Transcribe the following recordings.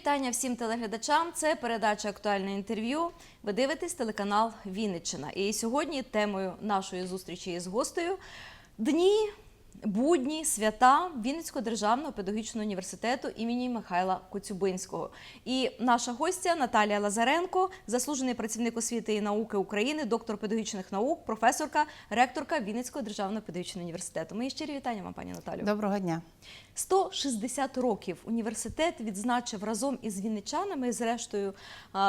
вітання всім телеглядачам. Це передача актуальне інтерв'ю. Ви дивитесь телеканал Вінниччина. І сьогодні темою нашої зустрічі із гостею дні, будні, свята Вінницького державного педагогічного університету імені Михайла Коцюбинського. І наша гостя Наталія Лазаренко, заслужений працівник освіти і науки України, доктор педагогічних наук, професорка, ректорка Вінницького державного педагогічного університету. Мої щирі вітання вам, пані Наталю. Доброго дня. 160 років університет відзначив разом із вінничанами, і зрештою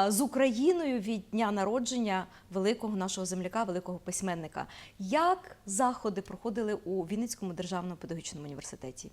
з Україною від дня народження великого нашого земляка, великого письменника. Як заходи проходили у Вінницькому державному педагогічному університеті?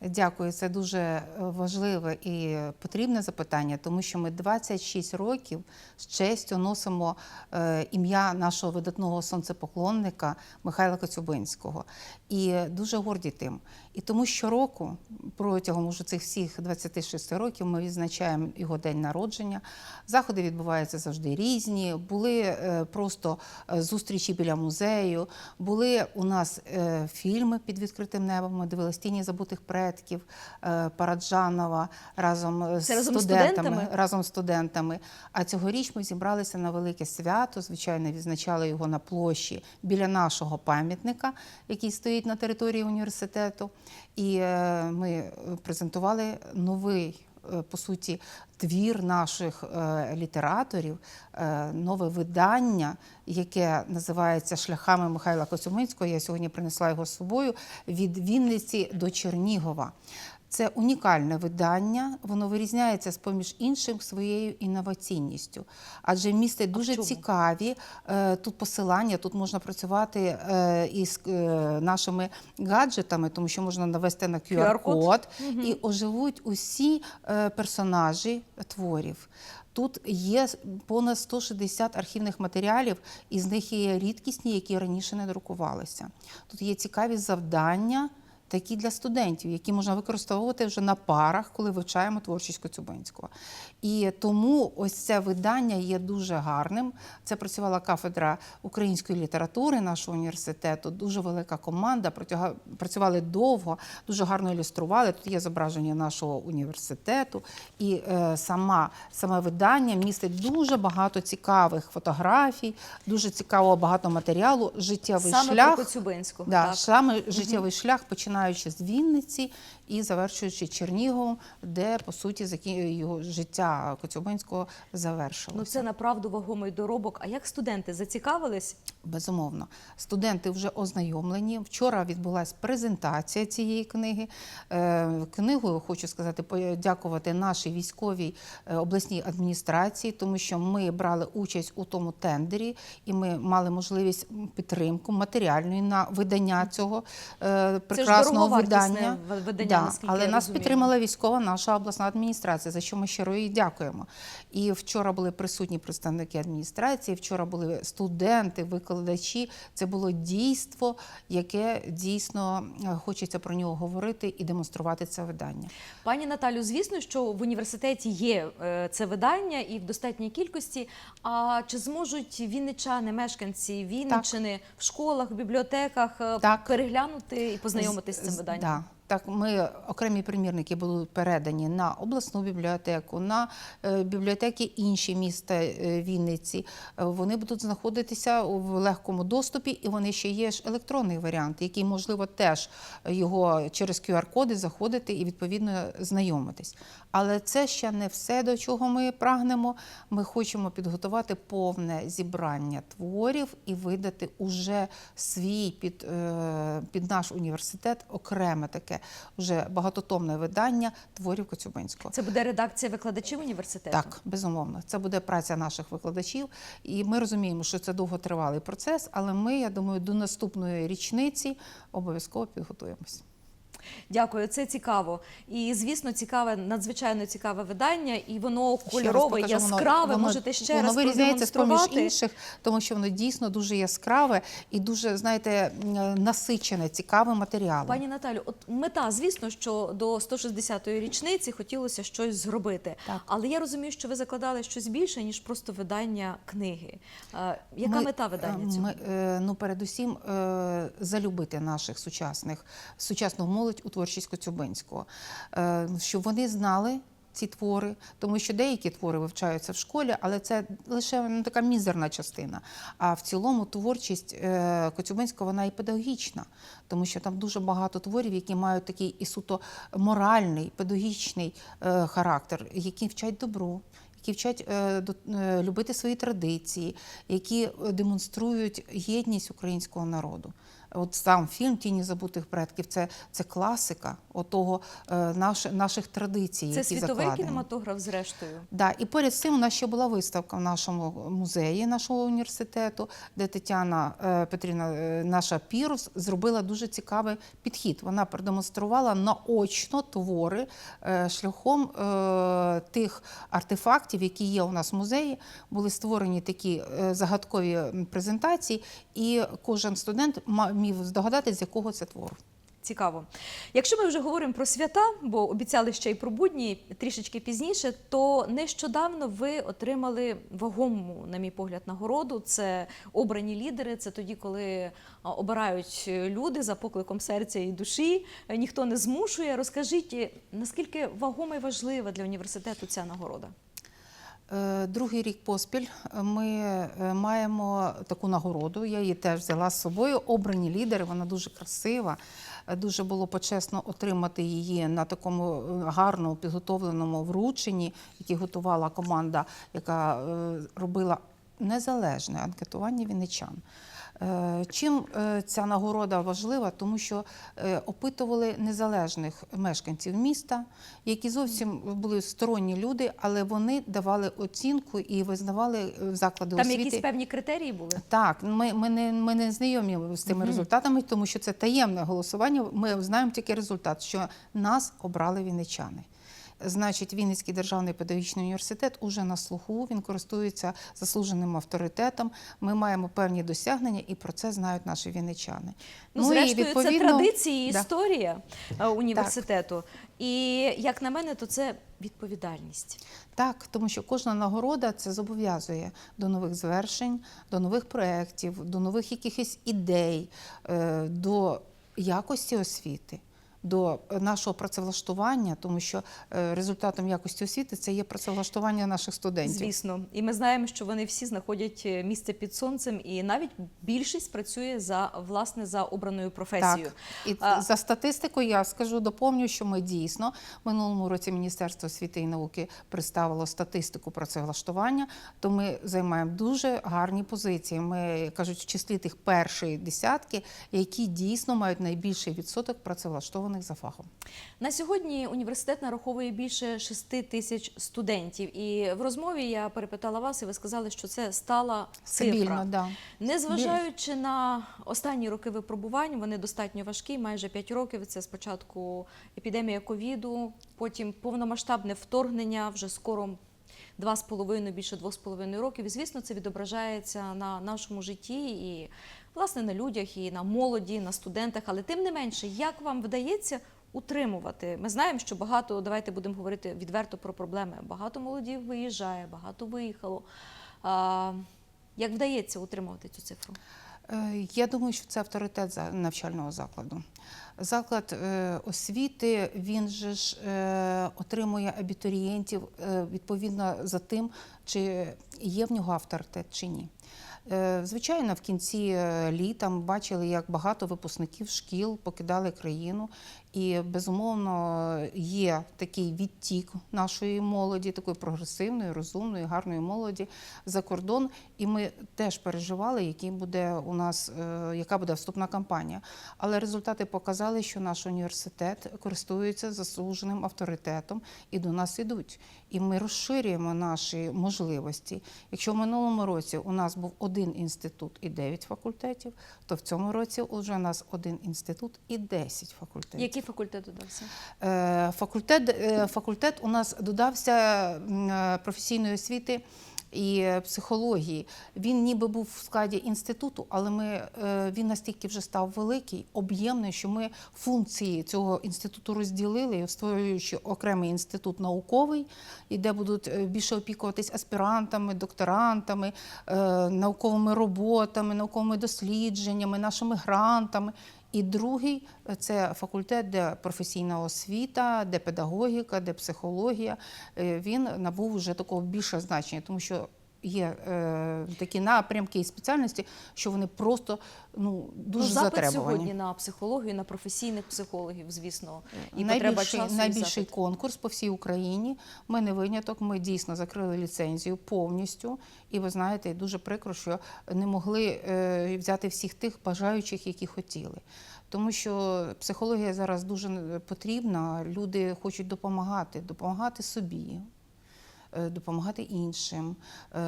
Дякую, це дуже важливе і потрібне запитання, тому що ми 26 років з честю носимо е, ім'я нашого видатного сонцепоклонника Михайла Коцюбинського. І дуже горді тим. І тому щороку, протягом уже цих всіх 26 років, ми відзначаємо його день народження. Заходи відбуваються завжди різні. Були е, просто е, зустрічі біля музею, були у нас е, фільми під відкритим небом. Ми дивилися тіні забутих предків е, Параджанова разом з разом студентами. студентами? разом з студентами. А цьогоріч ми зібралися на велике свято. Звичайно, відзначали його на площі біля нашого пам'ятника, який стоїть на території університету. І е, ми презентували новий. Е, По суті, твір наших е, літераторів, е, нове видання, яке називається Шляхами Михайла Коцюминського. Я сьогодні принесла його з собою від Вінниці до Чернігова. Це унікальне видання, воно вирізняється з поміж іншим своєю інноваційністю, адже містить дуже цікаві е, тут посилання. Тут можна працювати е, із е, нашими гаджетами, тому що можна навести на QR-код і оживуть усі персонажі творів. Тут є понад 160 архівних матеріалів, із них є рідкісні, які раніше не друкувалися. Тут є цікаві завдання такі для студентів, які можна використовувати вже на парах, коли вивчаємо творчість Коцюбинського. І тому ось це видання є дуже гарним. Це працювала кафедра української літератури нашого університету. Дуже велика команда. Працювали довго, дуже гарно ілюстрували. Тут є зображення нашого університету, і е, сама саме видання містить дуже багато цікавих фотографій, дуже цікавого багато матеріалу, життєвий Саме шлях. Коцюбинського. Да, так. саме життєвий шлях, починаючи з Вінниці і завершуючи Черніговом, де по суті його життя Коцюбинського завершилося. Ну це направду вагомий доробок. А як студенти зацікавились? Безумовно, студенти вже ознайомлені. Вчора відбулася презентація цієї книги. Е, Книгою хочу сказати, подякувати нашій військовій е, обласній адміністрації, тому що ми брали участь у тому тендері, і ми мали можливість підтримку матеріальної на видання цього е, прекрасного дороговартісне видання. видання, Да, але нас розумію. підтримала військова наша обласна адміністрація, за що ми щиро їй дякуємо. І вчора були присутні представники адміністрації. Вчора були студенти, викладачі. Це було дійство, яке дійсно е, хочеться про нього говорити і демонструвати це видання. Пані Наталю, звісно, що в університеті є е, це видання і в достатній кількості. А чи зможуть вінничани, мешканці Вінниччини в школах, в бібліотеках е, Так. переглянути і познайомитися з цим виданням? Да. Так, ми окремі примірники будуть передані на обласну бібліотеку, на е, бібліотеки інші міста е, Вінниці. Е, Вони будуть знаходитися в легкому доступі, і вони ще є ж електронний варіант, який можливо теж його через QR-коди заходити і відповідно знайомитись. Але це ще не все, до чого ми прагнемо. Ми хочемо підготувати повне зібрання творів і видати уже свій під, під наш університет окреме таке вже багатотомне видання творів Коцюбинського. Це буде редакція викладачів університету? Так, безумовно, це буде праця наших викладачів, і ми розуміємо, що це довготривалий процес, але ми, я думаю, до наступної річниці обов'язково підготуємось. Дякую, це цікаво. І звісно, цікаве, надзвичайно цікаве видання, і воно кольорове, покажу, яскраве. воно- Можете ще воно раз вирізняється з поміж інших, тому що воно дійсно дуже яскраве і дуже, знаєте, насичене, цікавим матеріалом. Пані Наталю, от мета, звісно, що до 160-ї річниці хотілося щось зробити. Так. Але я розумію, що ви закладали щось більше, ніж просто видання книги. Е, Яка Ми, мета видання е, цього? Ми, е, ну, передусім, е, залюбити наших сучасних, сучасну молодь у творчість Коцюбинського, Е, щоб вони знали ці твори, тому що деякі твори вивчаються в школі, але це лише ну, така мізерна частина. А в цілому творчість е, Коцюбинського вона і педагогічна, тому що там дуже багато творів, які мають такий і суто моральний, педагогічний е, характер, які вчать добру. Які вчать е, до- е, любити свої традиції, які е, демонструють єдність українського народу. От сам фільм Тіні забутих предків це, це класика отого е, наш, наших традицій, Це які світовий закладені. кінематограф, зрештою. Да, і поряд з цим у нас ще була виставка в нашому музеї нашого університету, де Тетяна е, Петрівна, е, наша Пірус, зробила дуже цікавий підхід. Вона продемонструвала наочно твори шляхом тих артефактів, які є у нас в музеї. Були створені такі загадкові презентації, і кожен студент ма- міг здогадатись, з якого це твору. Цікаво. Якщо ми вже говоримо про свята, бо обіцяли ще й про будні трішечки пізніше, то нещодавно ви отримали вагому, на мій погляд, нагороду. Це обрані лідери. Це тоді, коли обирають люди за покликом серця і душі. Е, Ніхто не змушує. Розкажіть, е, наскільки вагома і важлива для університету ця нагорода? Е, Другий рік поспіль ми е, маємо таку нагороду. Я її теж взяла з собою. Обрані лідери. Вона дуже красива. Е, Дуже було почесно отримати її на такому е, гарно підготовленому врученні, яке готувала команда, яка е, робила незалежне анкетування вінничан. Е, Чим е, ця нагорода важлива? Тому що е, опитували незалежних мешканців міста, які зовсім були сторонні люди, але вони давали оцінку і визнавали заклади Там освіти. якісь певні критерії були? Так, ми, ми, не, ми не знайомі з тими результатами, тому що це таємне голосування. Ми знаємо тільки результат, що нас обрали вінничани. Значить, Вінницький державний педагогічний університет уже на слуху, він користується заслуженим авторитетом. Ми маємо певні досягнення, і про це знають наші вінничани. Ну, зрештою, це традиції і да. історія е, університету. І як на мене, то це відповідальність. Так, тому що кожна нагорода це зобов'язує до нових звершень, до нових проєктів, до нових якихось ідей, е, до якості освіти. До нашого працевлаштування, тому що е, результатом якості освіти це є працевлаштування наших студентів. Звісно, і ми знаємо, що вони всі знаходять е, місце під сонцем, і навіть більшість працює за власне за обраною професією. Так. І А- за статистикою я скажу, доповню, що ми дійсно минулому році Міністерство освіти і науки представило статистику працевлаштування, то ми займаємо дуже гарні позиції. Ми кажуть, в числі тих першої десятки, які дійсно мають найбільший відсоток працевлаштованих за фахом. На сьогодні університет нараховує більше 6 тисяч студентів. І в розмові я перепитала вас, і ви сказали, що це стала Стабільно, цифра. да. Незважаючи на останні роки випробувань, вони достатньо важкі, майже 5 років. Це спочатку епідемія ковіду, потім повномасштабне вторгнення, вже скоро два з половиною, більше двох з половиною років. І звісно, це відображається на нашому житті і власне на людях, і на молоді, на студентах. Але тим не менше, як вам вдається утримувати? Ми знаємо, що багато, давайте будемо говорити відверто про проблеми. Багато молоді виїжджає, багато виїхало. Як вдається утримувати цю цифру? Е, Я думаю, що це авторитет навчального закладу. Заклад е, освіти він же ж е, отримує абітурієнтів відповідно за тим, чи є в нього авторитет чи ні. Е, Звичайно, в кінці е, літа ми бачили, як багато випускників шкіл покидали країну, і безумовно є такий відтік нашої молоді, такої прогресивної, розумної, гарної молоді за кордон. І ми теж переживали, який буде у нас, е, яка буде вступна кампанія. Але результати показали, що наш університет користується заслуженим авторитетом і до нас ідуть. І ми розширюємо наші можливості. Якщо в минулому році у нас був один інститут і 9 факультетів, то в цьому році вже у нас один інститут і 10 факультетів. Який факультет додався? Е, Факультет, е, факультет у нас додався е, професійної освіти і е, психології. Він ніби був в складі інституту, але ми, е, він настільки вже став великий, об'ємний, що ми функції цього інституту розділили, створюючи окремий інститут науковий, і де будуть е, більше опікуватись аспірантами, докторантами, е, науковими роботами, науковими дослідженнями, нашими грантами. І другий е, це факультет, де професійна освіта, де педагогіка, де психологія. Е, Він набув вже такого більше значення, тому що є е, такі напрямки і спеціальності, що вони просто ну, дуже ну, запит затребувані. сьогодні на психологію, на професійних психологів, звісно, і найбільший, часу. найбільший конкурс по всій Україні. Ми не виняток. Ми дійсно закрили ліцензію повністю. І ви знаєте, дуже прикро, що не могли е, взяти всіх тих бажаючих, які хотіли. Тому що психологія зараз дуже потрібна. Люди хочуть допомагати, допомагати собі. Е, Допомагати іншим, Е,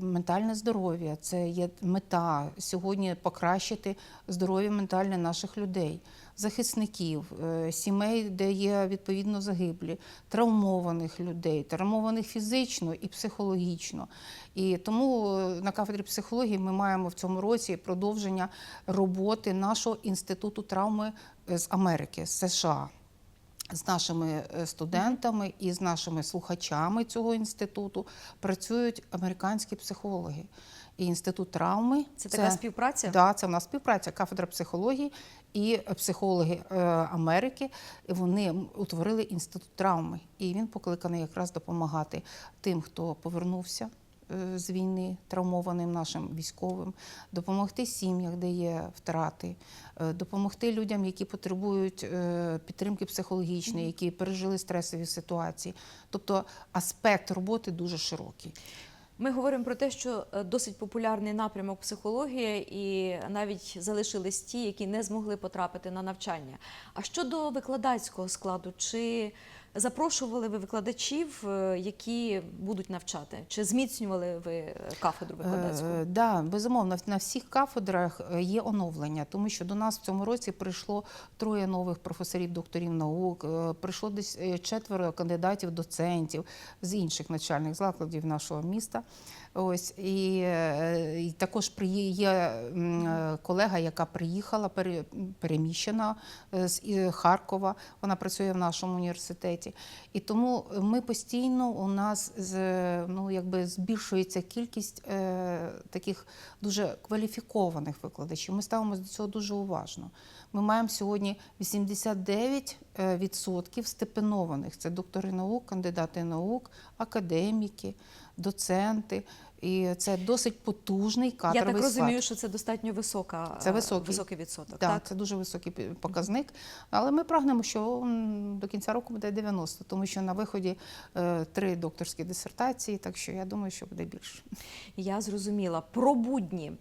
ментальне здоров'я це є мета сьогодні покращити здоров'я ментальне наших людей, захисників, е, сімей, де є відповідно загиблі, травмованих людей, травмованих фізично і психологічно. І тому на кафедрі психології ми маємо в цьому році продовження роботи нашого інституту травми з Америки, з США з нашими е, студентами і з нашими слухачами цього інституту працюють американські психологи. І інститут травми Це така співпраця? Да, це в нас співпраця кафедра психології і психологи е, Америки. І Вони утворили інститут травми, і він покликаний якраз допомагати тим, хто повернувся. Е, З війни травмованим нашим військовим, допомогти сім'ях, де є втрати, е, допомогти людям, які потребують е, підтримки психологічної, які пережили стресові ситуації. Тобто аспект роботи дуже широкий. Ми говоримо про те, що досить популярний напрямок психологія, і навіть залишились ті, які не змогли потрапити на навчання. А щодо викладацького складу, чи запрошували ви викладачів, е, які будуть навчати? Чи зміцнювали ви е, кафедру викладацьку? Е, да, безумовно, на всіх кафедрах е, є оновлення, тому що до нас в цьому році прийшло троє нових професорів, докторів наук, е, прийшло десь е, четверо кандидатів, доцентів з інших начальних закладів нашого міста. Ось і, е, і також є е, колега, яка приїхала, переміщена е, з Харкова. Вона працює в нашому університеті. І тому ми постійно у нас ну, якби збільшується кількість таких дуже кваліфікованих викладачів. Ми ставимося до цього дуже уважно. Ми маємо сьогодні 89% е, степенованих. Це доктори наук, кандидати наук, академіки, доценти. І це досить потужний Я так розумію, склад. що це достатньо висока, Це високий. високий відсоток. Так, Так, це дуже високий показник. Але ми прагнемо, що до кінця року буде 90, тому що на виході е, три докторські дисертації, так що я думаю, що буде більше. Я зрозуміла. Про будні,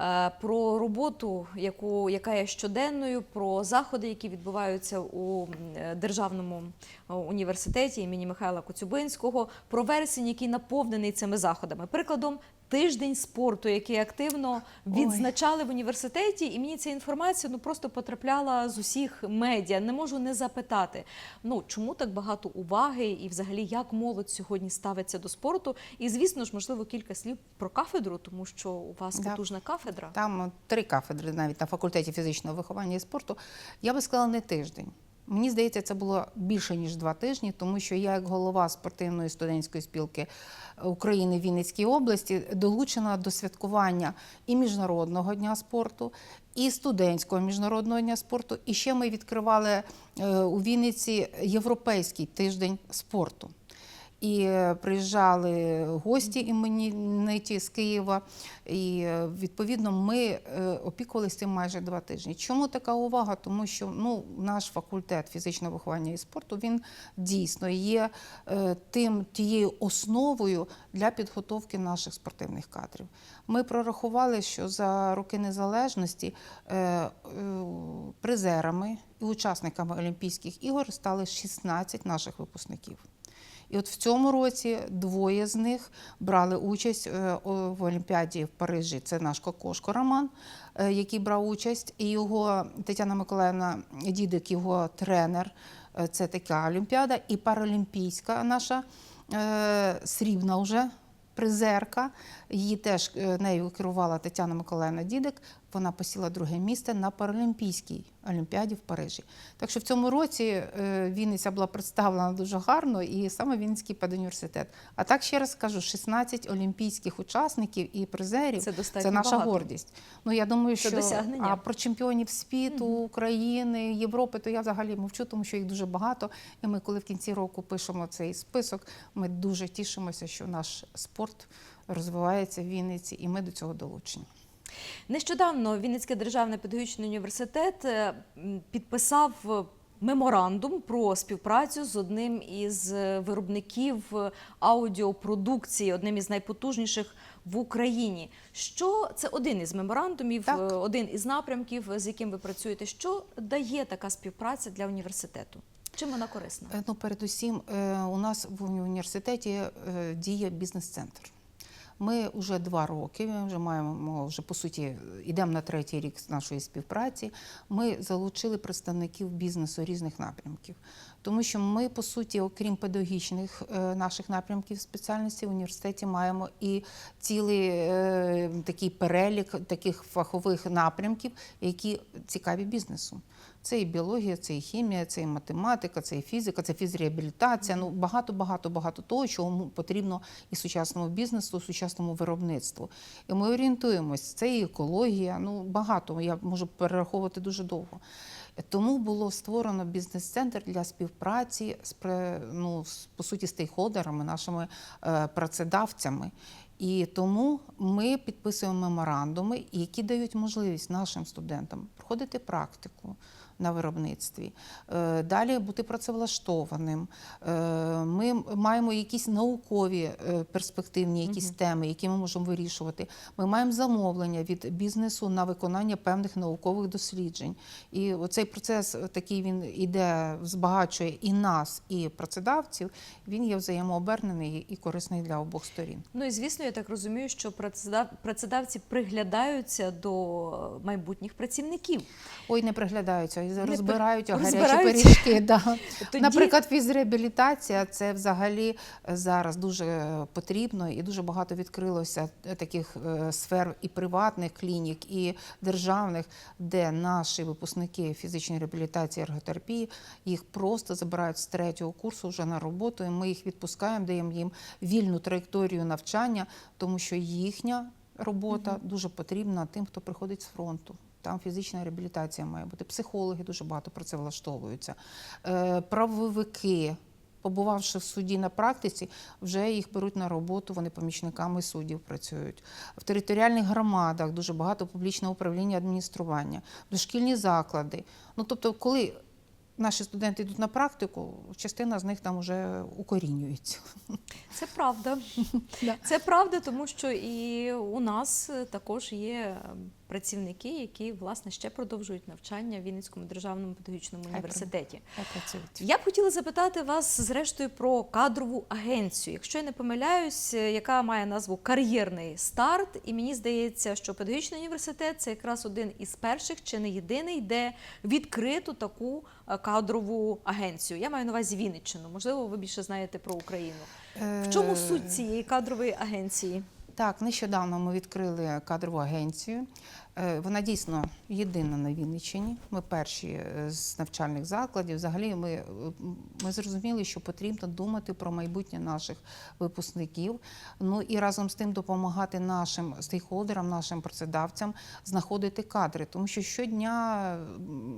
е, про роботу, яку, яка є щоденною, про заходи, які відбуваються у державному е, університеті імені Михайла Коцюбинського, про вересень, який наповнений цими заходами. Прикладом. Тиждень спорту, який активно Ой. відзначали в університеті, і мені ця інформація ну просто потрапляла з усіх медіа. Не можу не запитати. Ну чому так багато уваги, і взагалі як молодь сьогодні ставиться до спорту? І звісно ж, можливо, кілька слів про кафедру, тому що у вас Да. потужна кафедра. Там три кафедри навіть на факультеті фізичного виховання і спорту. Я би сказала, не тиждень. Мені здається, це було більше ніж два тижні, тому що я, як голова спортивної студентської спілки України в Вінницькій області, долучена до святкування і міжнародного дня спорту, і студентського міжнародного дня спорту. І ще ми відкривали е, у Вінниці європейський тиждень спорту. І приїжджали гості імениті з Києва, і е, відповідно ми е, опікувалися цим майже два тижні. Чому така увага? Тому що ну, наш факультет фізичного виховання і спорту він дійсно є е, тим тією основою для підготовки наших спортивних кадрів. Ми прорахували, що за роки незалежності призерами і учасниками Олімпійських ігор стали 16 наших випускників. І от в цьому році двоє з них брали участь е, в Олімпіаді в Парижі. Це наш Кокошко Роман, е, який брав участь, і його Тетяна Миколаївна Дідик, його тренер. Е, Це така Олімпіада, і паралімпійська наша срібна вже призерка. Її теж нею керувала Тетяна Миколаївна Дідик. Вона посіла друге місце на Паралімпійській олімпіаді в Парижі. Так що в цьому році е, Вінниця була представлена дуже гарно, і саме Вінницький педуніверситет. А так ще раз скажу: 16 олімпійських учасників і призерів Це це наша багато. гордість. Ну я думаю, Це що досягнення. а про чемпіонів світу, України, Європи, то я взагалі мовчу, тому що їх дуже багато. І ми, коли в кінці року пишемо цей список, ми дуже тішимося, що наш спорт розвивається в Вінниці, і ми до цього долучені. Нещодавно Вінницький державний педагогічний університет е, підписав е, меморандум про співпрацю з одним із е, виробників аудіопродукції, одним із найпотужніших в Україні. Що це один із меморандумів, Так. один із напрямків, з яким ви працюєте. Що дає така співпраця для університету? Чим вона корисна? Ну, передусім, у нас в університеті діє бізнес-центр. Ми вже два роки, ми вже маємо вже по суті йдемо на третій рік нашої співпраці. Ми залучили представників бізнесу різних напрямків, тому що ми, по суті, окрім педагогічних е, наших напрямків спеціальності, в університеті маємо і цілий е, такий перелік таких фахових напрямків, які цікаві бізнесу. Це і біологія, це і хімія, це і математика, це і фізика, це фізреабілітація. Ну багато, багато, багато того, чого потрібно і сучасному бізнесу, сучасному виробництву. І ми орієнтуємось. Це і екологія. Ну багато я можу перераховувати дуже довго. Тому було створено бізнес-центр для співпраці з ну, по суті стейкхолдерами, нашими е, працедавцями. І тому ми підписуємо меморандуми, які дають можливість нашим студентам проходити практику на виробництві, е, далі бути працевлаштованим. Е, Ми маємо якісь наукові е, перспективні якісь теми, які ми можемо вирішувати. Ми маємо замовлення від бізнесу на виконання певних наукових досліджень. І оцей процес такий він іде, збагачує і нас, і працедавців. Він є взаємообернений і корисний для обох сторін. Ну і звісно, я так розумію, що працедав- працедавці приглядаються до майбутніх працівників. Ой, не приглядаються, розбирають а гарячі розбираються? пиріжки. Да. Тоді- Наприклад, фізреабілітація це взагалі зараз дуже потрібно, і дуже багато відкрилося таких е, сфер і приватних клінік, і державних, де наші випускники фізичної реабілітації ерготерапії їх просто забирають з третього курсу вже на роботу. І ми їх відпускаємо, даємо їм вільну траєкторію навчання, тому що їхня робота дуже потрібна тим, хто приходить з фронту. Там фізична реабілітація має бути. Психологи дуже багато про це влаштовуються. Е, правовики, побувавши в суді на практиці, вже їх беруть на роботу, вони помічниками суддів працюють. В територіальних громадах дуже багато публічного управління адміністрування, дошкільні заклади. Ну тобто, коли наші студенти йдуть на практику, частина з них там вже укорінюється. Це правда. Це правда, тому що і у нас також є працівники, які власне ще продовжують навчання в Вінницькому державному педагогічному університеті. Я б хотіла запитати вас зрештою про кадрову агенцію. Якщо я не помиляюсь, е, яка має назву кар'єрний старт, і мені здається, що педагогічний університет це якраз один із перших, чи не єдиний, де відкрито таку е, кадрову агенцію. Я маю на увазі Вінниччину. Можливо, ви більше знаєте про Україну. В чому Е, суть цієї кадрової агенції? Так, нещодавно ми відкрили кадрову агенцію. Е, Вона дійсно єдина на Вінниччині. Ми перші е, з навчальних закладів. Взагалі, ми, е, ми зрозуміли, що потрібно думати про майбутнє наших випускників. Ну і разом з тим допомагати нашим стейкхолдерам, нашим працедавцям знаходити кадри. Тому що щодня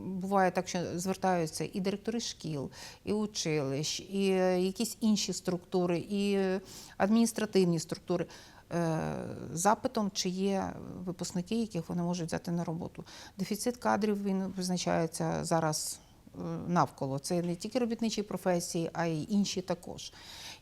буває так, що звертаються і директори шкіл, і училищ, і якісь інші структури, і адміністративні структури запитом, чи є випускники, яких вони можуть взяти на роботу. Дефіцит кадрів він визначається зараз е, навколо. Це не тільки робітничі професії, а й інші також.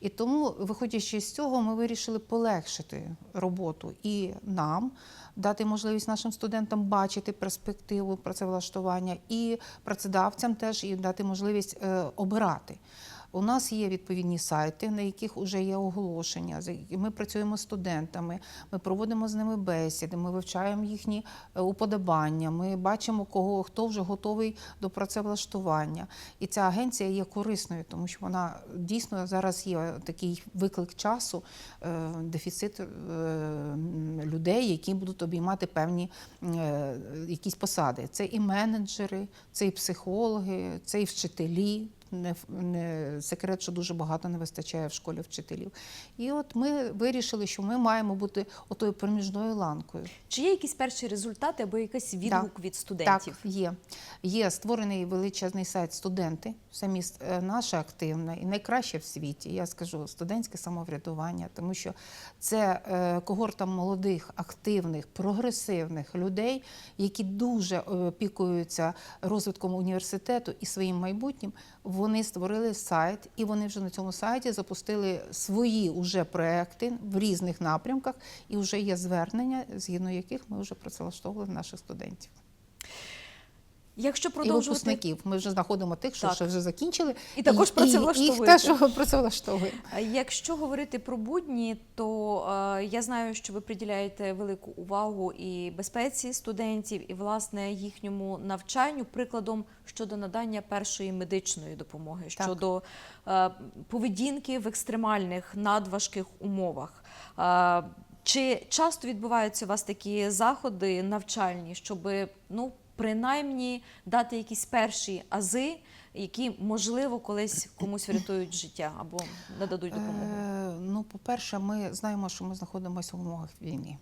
І тому, виходячи з цього, ми вирішили полегшити роботу і нам, дати можливість нашим студентам бачити перспективу працевлаштування, і працедавцям теж і дати можливість е, обирати. У нас є відповідні сайти, на яких вже є оголошення. Ми працюємо з студентами, ми проводимо з ними бесіди, ми вивчаємо їхні е, уподобання. Ми бачимо, кого хто вже готовий до працевлаштування. І ця агенція є корисною, тому що вона дійсно зараз є такий виклик часу, е, дефіцит е, людей, які будуть обіймати певні якісь посади. Це і менеджери, це і психологи, це і вчителі. Не, не секрет, що дуже багато не вистачає в школі вчителів. І от ми вирішили, що ми маємо бути отою проміжною ланкою. Чи є якісь перші результати або якийсь відгук від студентів? Так, є. Є створений величезний сайт студенти, самі е, наша активна і найкраще в світі. Я скажу студентське самоврядування, тому що це е, когорта молодих, активних, прогресивних людей, які дуже е, опікуються розвитком університету і своїм майбутнім. Вони створили сайт, і вони вже на цьому сайті запустили свої уже проекти в різних напрямках, і вже є звернення, згідно яких ми вже працевлаштовували наших студентів. Якщо І продовжувати випускників. Ми вже знаходимо тих, що Так. ще вже закінчили. І також і, і, теж працевлаштовуємо. Якщо говорити про будні, то е, я знаю, що ви приділяєте велику увагу і безпеці студентів, і власне їхньому навчанню, прикладом щодо надання першої медичної допомоги, щодо е, поведінки в екстремальних надважких умовах. Е, чи часто відбуваються у вас такі заходи навчальні, щоб ну принаймні дати якісь перші ази, які можливо колись комусь врятують життя або нададуть допомогу? Е, ну, по-перше, ми знаємо, що ми знаходимося в умовах війни.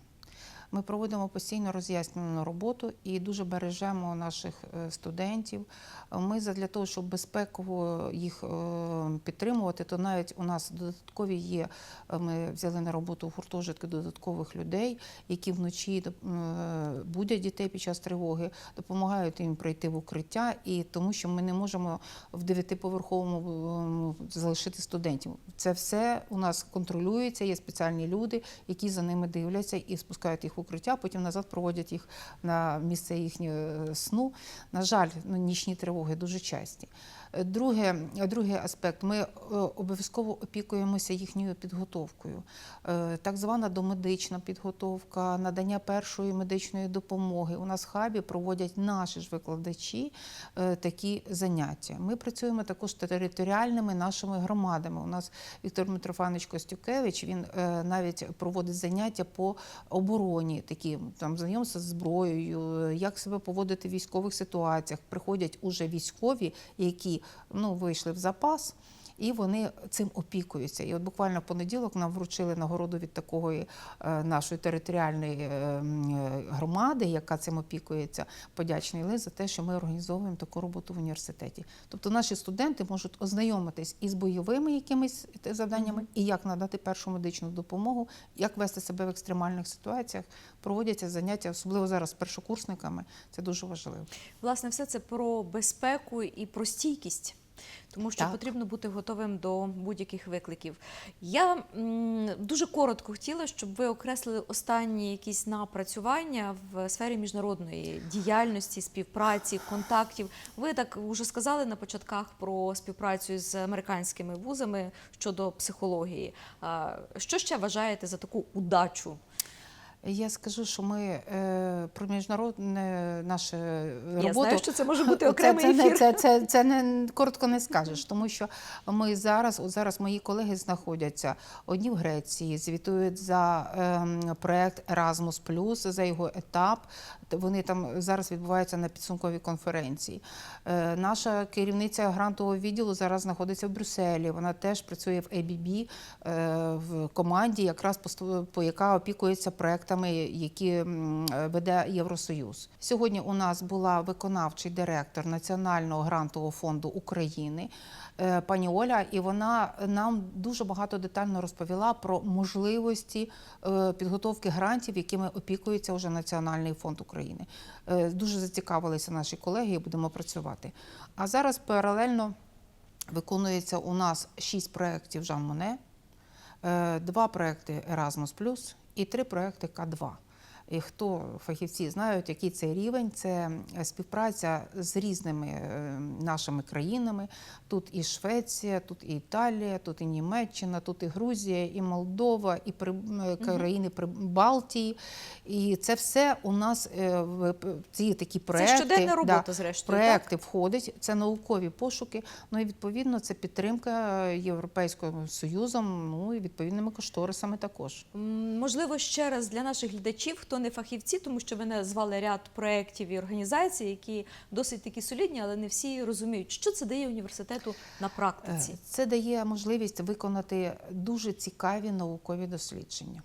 Ми проводимо постійно роз'яснювальну роботу і дуже бережемо наших е, студентів. Ми для того, щоб безпеково їх е, підтримувати, то навіть у нас додаткові є. е, Ми взяли на роботу гуртожитки додаткових людей, які вночі будять дітей під час тривоги, допомагають їм пройти в укриття, і тому що ми не можемо в дев'ятиповерховому залишити студентів. Це все у нас контролюється. Є спеціальні люди, які за ними дивляться і спускають їх в укриття, потім назад проводять їх на місце їхнього сну. На жаль, ну, нічні тривоги дуже часті. Друге, другий аспект, ми е, обов'язково опікуємося їхньою підготовкою. Е, Так звана домедична підготовка, надання першої медичної допомоги. У нас в хабі проводять наші ж викладачі е, такі заняття. Ми працюємо також територіальними нашими громадами. У нас Віктор Митрофанович Костюкевич він навіть проводить заняття по обороні, такі там знайомства з зброєю, як себе поводити в військових ситуаціях. Приходять уже військові, які ну вийшли в запас. І вони цим опікуються. І от буквально в понеділок нам вручили нагороду від такої е, нашої територіальної е, е, громади, яка цим опікується, подячний лист за те, що ми організовуємо таку роботу в університеті. Тобто наші студенти можуть ознайомитись із бойовими якимись завданнями, і як надати першу медичну допомогу, як вести себе в екстремальних ситуаціях. Проводяться заняття, особливо зараз з першокурсниками. Це дуже важливо. Власне, все це про безпеку і про стійкість. Тому що Так. потрібно бути готовим до будь-яких викликів. Я м, дуже коротко хотіла, щоб ви окреслили останні якісь напрацювання в сфері міжнародної діяльності, співпраці, контактів. Ви так вже сказали на початках про співпрацю з американськими вузами щодо психології. Що ще вважаєте за таку удачу? Я скажу, що ми е, про міжнародне наше роботу. Я знаю, що це може бути Це- окремий це, не- ефір. Це, це, це не коротко не скажеш, тому що ми зараз, от зараз мої колеги знаходяться одні в Греції, звітують за ем, проект Erasmus+, за його етап. Вони там зараз відбуваються на підсумковій конференції. Е, наша керівниця грантового відділу зараз знаходиться в Брюсселі. Вона теж працює в ABB, е, в команді, якраз по, по яка опікується проектами, які веде Євросоюз. Сьогодні у нас була виконавчий директор Національного грантового фонду України. е, Пані Оля, і вона нам дуже багато детально розповіла про можливості е, підготовки грантів, якими опікується вже Національний фонд України. Е, Дуже зацікавилися наші колеги і будемо працювати. А зараз паралельно виконується у нас шість проєктів Жан Моне, два проекти Erasmus+, і три проекти К2. І хто фахівці знають, який це рівень, це співпраця з різними е, нашими країнами. Тут і Швеція, тут і Італія, тут і Німеччина, тут і Грузія, і Молдова, і при- м, країни при Балтії. І це все у нас е, ці такі проекти. щоденна робота, зрештою, так? Проекти входять, це наукові пошуки. Ну і відповідно це підтримка Європейським Союзом, ну і відповідними кошторисами також. Можливо, ще раз для наших глядачів, хто не фахівці, тому що ви назвали ряд проєктів і організацій, які досить такі солідні, але не всі розуміють, що це дає університету на практиці. Е, Це дає можливість виконати дуже цікаві наукові дослідження.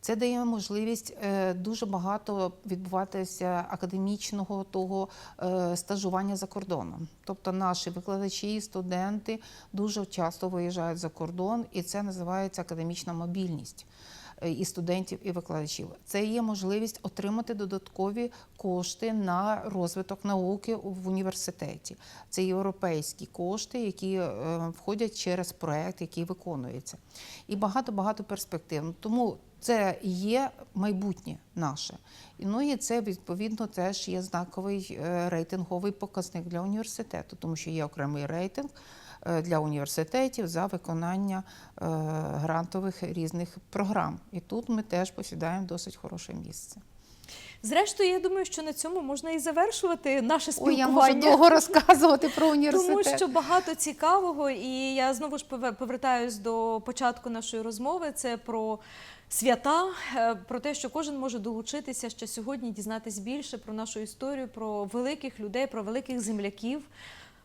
Це дає можливість е, дуже багато відбуватися академічного того е, стажування за кордоном. Тобто наші викладачі, студенти дуже часто виїжджають за кордон, і це називається академічна мобільність. Е, І студентів, і викладачів це є можливість отримати додаткові кошти на розвиток науки в університеті. Це європейські кошти, які е, входять через проект, який виконується, і багато багато перспектив. Тому це є майбутнє наше. Ну і це відповідно теж є знаковий е, рейтинговий показник для університету, тому що є окремий рейтинг для університетів за виконання е, грантових різних програм. І тут ми теж посідаємо досить хороше місце. Зрештою, я думаю, що на цьому можна і завершувати наше Ой, я можу довго розказувати про університет. Тому що багато цікавого, і я знову ж пове- повертаюсь до початку нашої розмови. Це про свята, е, про те, що кожен може долучитися ще сьогодні, дізнатись більше про нашу історію, про великих людей, про великих земляків.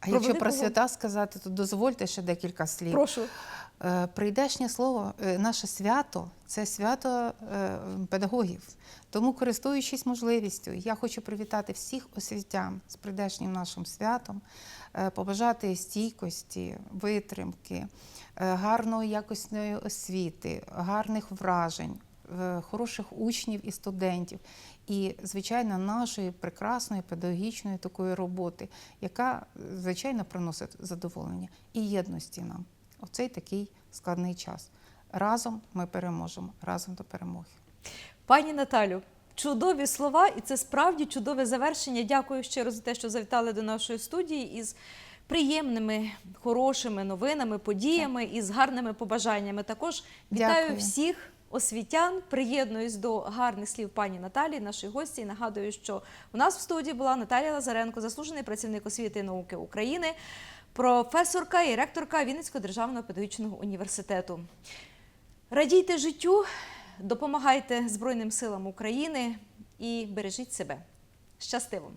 А якщо про свята сказати, то дозвольте ще декілька слів. Прошу. Е, Прийдешнє слово, е, наше свято це свято е, педагогів. Тому, користуючись можливістю, я хочу привітати всіх освітян з прийдешнім нашим святом, побажати стійкості, витримки, гарної якісної освіти, гарних вражень, хороших учнів і студентів. І, звичайно, нашої прекрасної педагогічної такої роботи, яка, е, звичайно, приносить задоволення і єдності нам. Оцей такий складний час. Разом ми переможемо, разом до перемоги. Пані Наталю, чудові слова, і це справді чудове завершення. Дякую щиро за те, що завітали до нашої студії із приємними, хорошими новинами, подіями і з гарними побажаннями. Також вітаю Дякую. всіх. Освітян приєднуюсь до гарних слів пані Наталі, нашої гості. І нагадую, що у нас в студії була Наталія Лазаренко, заслужений працівник освіти і науки України, професорка і ректорка Вінницького державного педагогічного університету. Радійте життю, допомагайте Збройним силам України і бережіть себе. Щастиво!